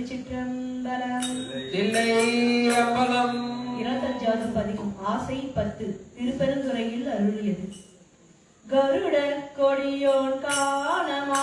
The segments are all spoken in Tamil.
திருச்சிற்றம்பலம். இருபத்தஞ்சாவது பதிகம் ஆசை பத்து திருப்பெருந்துறையில் அருளியது. கருட கொடியோன் காணமா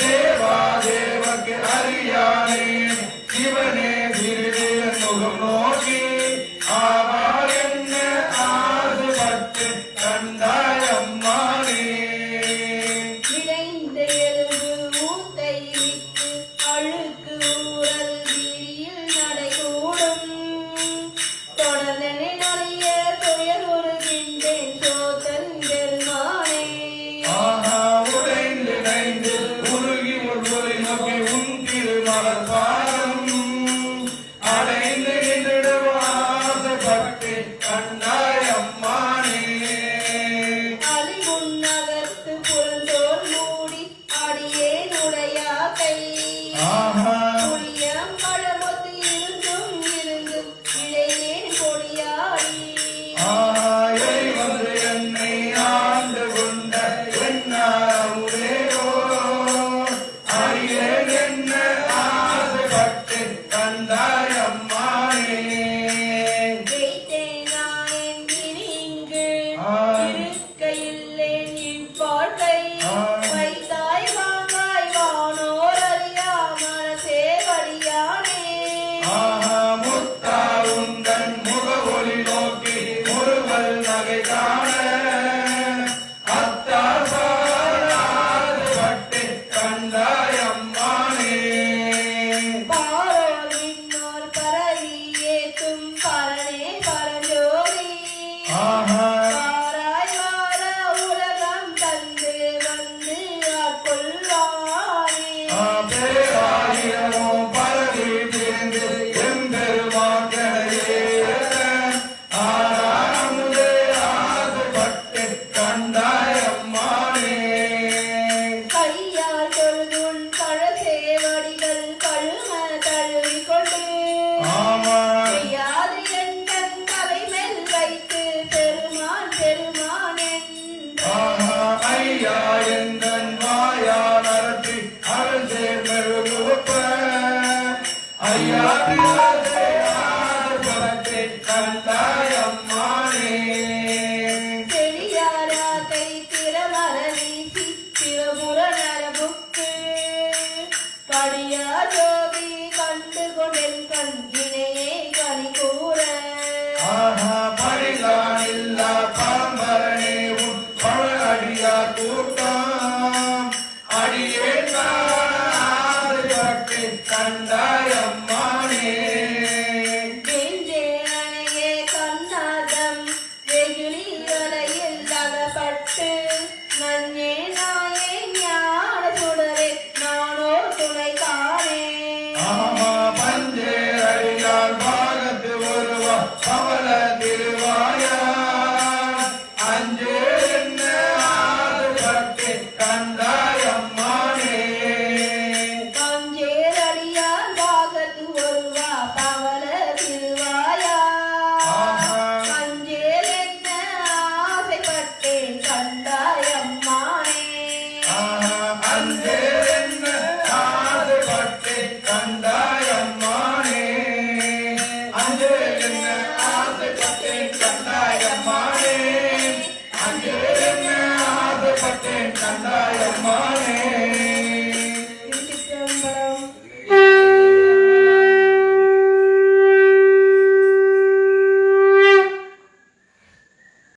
देवा देवक हरियाणे शिवने गिरिजे सुगमो പാട്ട് கண்டாயம்மானே. அங்கே என்ன ஆசைப்பட்டு கண்டாயம்மானே அங்கே என்ன ஆசைப்பட்டு கண்டாயம்மானே அங்கே என்ன ஆசைப்பட்டு கண்டாயம்மானே?